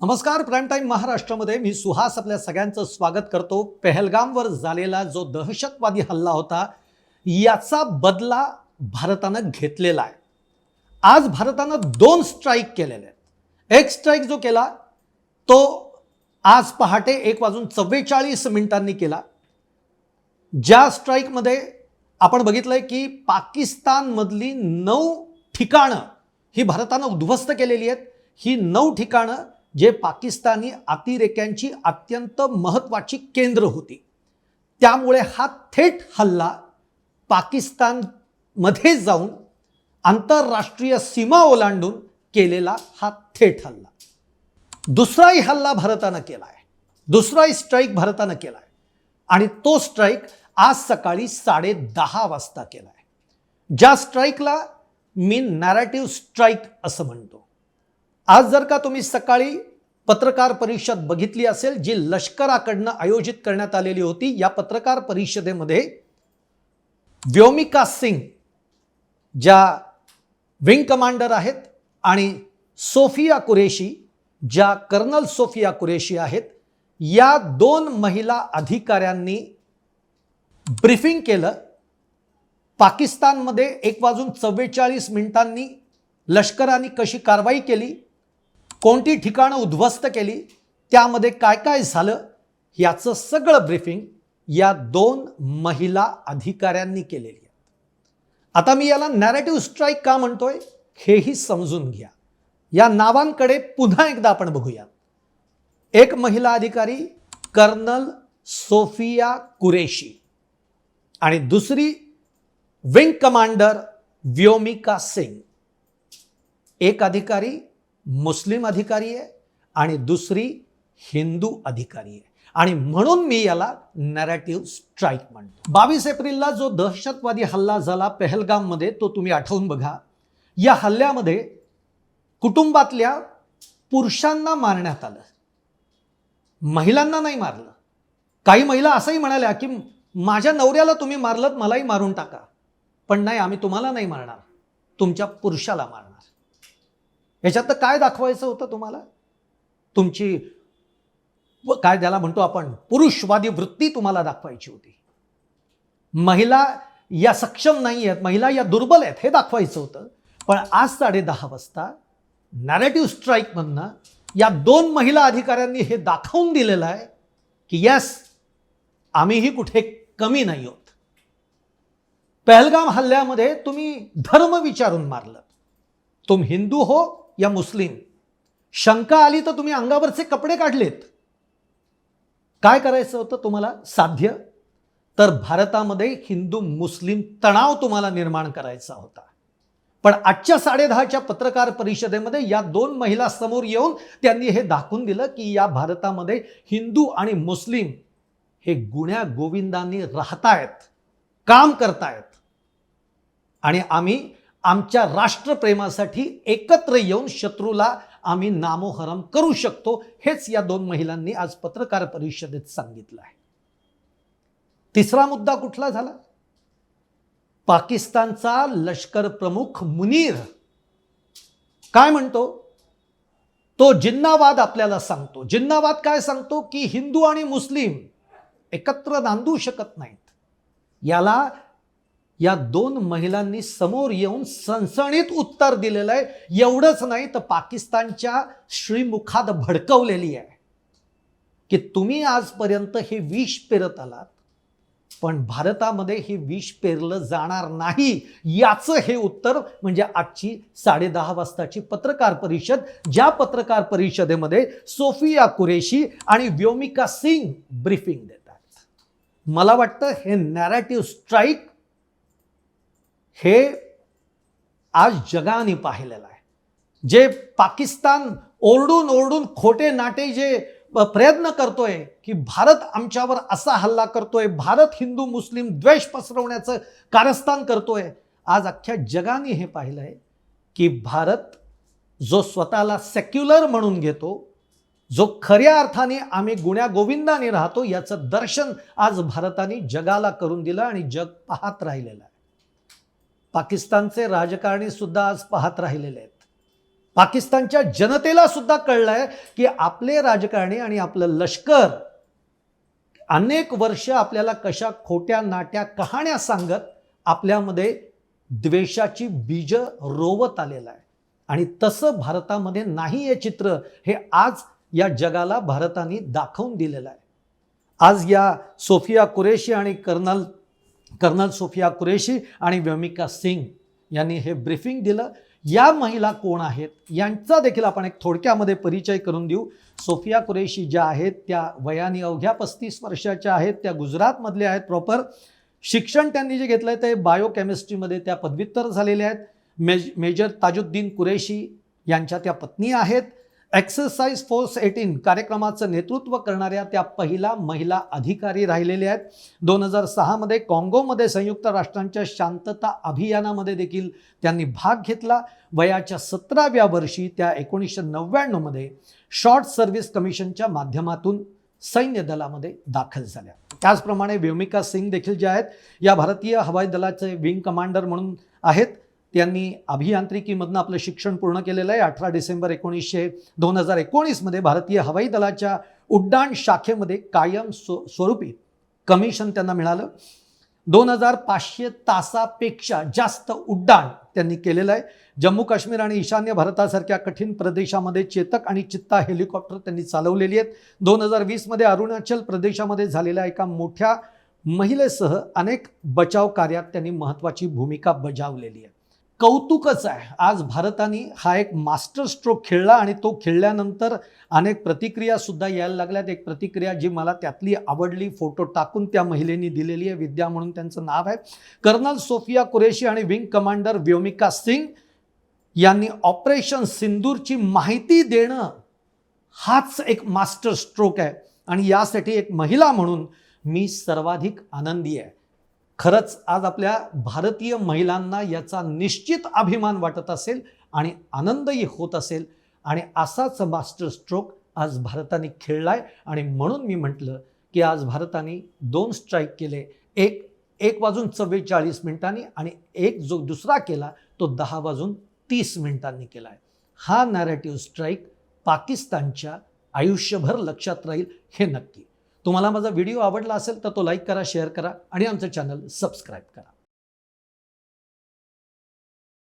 नमस्कार prime time महाराष्ट्रामध्ये मी सुहास आपल्या सगळ्यांचं स्वागत करतो. पेहलगामवर झालेला जो दहशतवादी हल्ला होता याचा बदला भारतानं घेतलेला आहे. आज भारतानं दोन स्ट्राईक केलेले आहेत. एक स्ट्राईक जो केला तो आज पहाटे एक वाजून चव्वेचाळीस मिनिटांनी केला. ज्या स्ट्राईकमध्ये आपण बघितलंय की पाकिस्तानमधली नऊ ठिकाणं ही भारतानं उद्ध्वस्त केलेली आहेत. ही नऊ ठिकाणं जे पाकिस्तानी अतिरेक्यांची अत्यंत महत्त्वाची केंद्र होती. त्यामुळे हा थेट हल्ला पाकिस्तानमध्ये जाऊन आंतरराष्ट्रीय सीमा ओलांडून केलेला हा थेट हल्ला. दुसराही हल्ला भारतानं केला आहे दुसराही स्ट्राईक भारतानं केला आहे आणि तो स्ट्राईक आज सकाळी साडे दहा वाजता केला आहे ज्या स्ट्राईकला मी नॅरेटिव्ह स्ट्राईक असं म्हणतो. आज जर का तुम्ही सकाळी पत्रकार परिषद बघितली असेल जी लष्कराकडनं आयोजित करण्यात आलेली होती या पत्रकार परिषदेमध्ये व्योमिका सिंग ज्या विंग कमांडर आहेत आणि सोफिया कुरेशी ज्या कर्नल सोफिया कुरेशी आहेत या दोन महिला अधिकाऱ्यांनी ब्रीफिंग केलं. पाकिस्तानमध्ये एक वाजून चव्वेचाळीस मिनिटांनी लष्कराने कशी कारवाई केली कोणती ठिकाणं उद्ध्वस्त केली त्यामध्ये काय काय झालं याचं सगळं ब्रीफिंग या दोन महिला अधिकाऱ्यांनी केलेली आहे. आता मी याला नॅरेटिव्ह स्ट्राईक का म्हणतोय हेही समजून घ्या. या नावांकडे पुन्हा एकदा आपण बघूया एक महिला अधिकारी कर्नल सोफिया कुरेशी. आणि दुसरी विंग कमांडर व्योमिका सिंग. एक अधिकारी मुस्लिम अधिकारी आहे आणि दुसरी हिंदू अधिकारी आहे. आणि म्हणून मी याला नॅरेटिव्ह स्ट्राईक म्हणतो. बावीस एप्रिलला जो दहशतवादी हल्ला झाला पेहलगाममध्ये तो तुम्ही आठवून बघा. या हल्ल्यामध्ये कुटुंबातल्या पुरुषांना मारण्यात आलं. महिलांना नाही मारलं. काही महिला असंही म्हणाल्या की माझ्या नवऱ्याला तुम्ही मारलं मलाही मारून टाका. पण नाही आम्ही तुम्हाला नाही मारणार. तुमच्या पुरुषाला मारणार. याच्यात तर काय दाखवायचं होतं तुम्हाला? तुमची काय ज्याला म्हणतो आपण पुरुषवादी वृत्ती तुम्हाला दाखवायची होती. महिला या सक्षम नाही आहेत महिला या दुर्बल आहेत हे दाखवायचं होतं. पण आज साडे दहा वाजता नॅरेटिव्ह स्ट्राईकमधनं या दोन महिला अधिकाऱ्यांनी हे दाखवून दिलेलं आहे की यस आम्हीही कुठे कमी नाही आहोत. पहलगाम हल्ल्यामध्ये तुम्ही धर्म विचारून मारलं. तुम हिंदू हो या मुस्लिम. शंका आली तर तुम्ही अंगावरचे कपडे काढलेत. काय करायचं होतं तुम्हाला? साध्य? तर भारतामध्ये हिंदू मुस्लिम तणाव तुम्हाला निर्माण करायचा होता. पण आजच्या साडेदहाच्या पत्रकार परिषदेमध्ये या दोन महिला समोर येऊन त्यांनी हे दाखवून दिलं की या भारतामध्ये हिंदू आणि मुस्लिम हे गुण्या गोविंदांनी राहतायत काम करतायत. आणि आम्ही आमच्या राष्ट्रप्रेमासाठी एकत्र येऊन शत्रूला आम्ही नामोहरम करू शकतो हेच या दोन महिलांनी आज पत्रकार परिषदेत सांगितलं आहे. तिसरा मुद्दा कुठला झाला? पाकिस्तानचा लष्कर प्रमुख मुनीर काय म्हणतो? तो जिन्नावाद आपल्याला सांगतो. जिन्नावाद काय सांगतो? की हिंदू आणि मुस्लिम एकत्र नांदू शकत नाहीत. याला या दोन महिलांनी समोर येऊन सणसणीत उत्तर दिलेलं आहे. एवढंच नाही तर पाकिस्तानच्या श्रीमुखात भडकवलेली आहे. की तुम्ही आजपर्यंत हे विष पेरत आलात पण भारतामध्ये हे विष पेरलं जाणार नाही याचं हे उत्तर म्हणजे आजची साडेदहा वाजताची पत्रकार परिषद ज्या पत्रकार परिषदेमध्ये सोफिया कुरेशी आणि व्योमिका सिंग ब्रीफिंग देतात. मला वाटतं हे नॅरेटिव्ह स्ट्राईक हे आज जगाने पाहिलेलं आहे. जे पाकिस्तान ओरडून ओरडून खोटे नाटे जे प्रयत्न करतोय की भारत आमच्यावर असा हल्ला करतोय भारत हिंदू मुस्लिम द्वेष पसरवण्याचं कारस्थान करतोय आज अख्ख्या जगाने हे पाहिलं आहे की भारत जो स्वतःला सेक्युलर म्हणून घेतो जो खऱ्या अर्थाने आम्ही गुण्या गोविंदाने राहतो याचं दर्शन आज भारताने जगाला करून दिलं आणि जग पाहत राहिलेलं आहे. पाकिस्तानचे राजकारणी सुद्धा आज पाहत राहिलेले आहेत. पाकिस्तानच्या जनतेला सुद्धा कळलंय की आपले राजकारणी आणि आपलं लष्कर अनेक वर्ष आपल्याला कशा खोट्या नाट्या कहाण्या सांगत आपल्यामध्ये द्वेषाची बीज रोवत आलेलं आहे. आणि तसं भारतामध्ये नाही हे चित्र हे आज या जगाला भारताने दाखवून दिलेलं आहे. आज या सोफिया कुरेशी आणि कर्नल कर्नल सोफिया कुरेशी आणि व्योमिका सिंग यांनी हे ब्रीफिंग दिलं. या महिला कोण आहेत? यांचा देखील आपण एक थोडक्यामध्ये परिचय करून देऊ. सोफिया कुरेशी ज्या आहेत त्या वयाने अवघ्या पस्तीस वर्षाच्या आहेत त्या गुजरातमधल्या आहेत प्रॉपर शिक्षण त्यांनी जे घेतलं आहे ते बायोकेमिस्ट्रीमध्ये त्या पदव्युत्तर झालेल्या आहेत. मेज मेजर ताजुद्दीन कुरेशी यांच्या त्या पत्नी आहेत. एक्सरसाइज फोर्स एटीन कार्यक्रमाचं नेतृत्व करणाऱ्या त्या पहिला महिला अधिकारी राहिलेल्या आहेत. दोन हजार सहामध्ये काँगोमध्ये संयुक्त राष्ट्रांच्या शांतता अभियानामध्ये देखील त्यांनी भाग घेतला. वयाच्या सतराव्या वर्षी त्या एकोणीसशे नव्याण्णवमध्ये शॉर्ट सर्व्हिस कमिशनच्या माध्यमातून सैन्य दलामध्ये दाखल झाल्या. त्याचप्रमाणे व्योमिका सिंग देखील ज्या आहेत या भारतीय हवाई दलाचे विंग कमांडर म्हणून आहेत. त्यांनी अभियांत्रिकीमधनं आपलं शिक्षण पूर्ण केलेलं आहे. अठरा डिसेंबर एकोणीसशे दोन हजार एकोणीसमध्ये भारतीय हवाई दलाच्या उड्डाण शाखेमध्ये कायम स्व स्वरूपी कमिशन त्यांना मिळालं. दोन हजार पाचशे तासापेक्षा जास्त उड्डाण त्यांनी केलेलं आहे. जम्मू काश्मीर आणि ईशान्य भारतासारख्या कठीण प्रदेशामध्ये चेतक आणि चित्ता हेलिकॉप्टर त्यांनी चालवलेली आहेत. दोन हजार वीसमध्ये अरुणाचल प्रदेशामध्ये झालेल्या एका मोठ्या महिलेसह अनेक बचाव कार्यात त्यांनी महत्त्वाची भूमिका बजावलेली आहे. कौतुकच आहे. आज भारताने हा एक मास्टर स्ट्रोक खेळला आणि तो खेळल्यानंतर अनेक प्रतिक्रिया सुद्धा यायला लागल्यात. एक प्रतिक्रिया जी मला त्यातली आवडली फोटो टाकून त्या महिलेनी दिलेली आहे विद्या म्हणून त्यांचं नाव आहे. कर्नल सोफिया कुरेशी आणि विंग कमांडर व्योमिका सिंग यांनी ऑपरेशन सिंदूरची माहिती देणं हाच एक मास्टर स्ट्रोक आहे. आणि यासाठी एक महिला म्हणून मी सर्वाधिक आनंदी आहे. खरंच आज आपल्या भारतीय महिलांना याचा निश्चित अभिमान वाटत असेल आणि आनंदही होत असेल. आणि असाच मास्टर स्ट्रोक आज भारताने खेळलाय. आणि म्हणून मी म्हटलं की आज भारताने दोन स्ट्राईक केले. एक एक वाजून चव्वेचाळीस मिनिटांनी आणि एक जो दुसरा केला तो दहा वाजून तीस मिनिटांनी केला आहे हा नॅरेटिव्ह स्ट्राईक पाकिस्तानच्या आयुष्यभर लक्षात राहील हे नक्की. तुम्हाला माझा व्हिडिओ आवडला असेल तर तो लाईक करा शेअर करा आणि आमचं चॅनल सबस्क्राईब करा.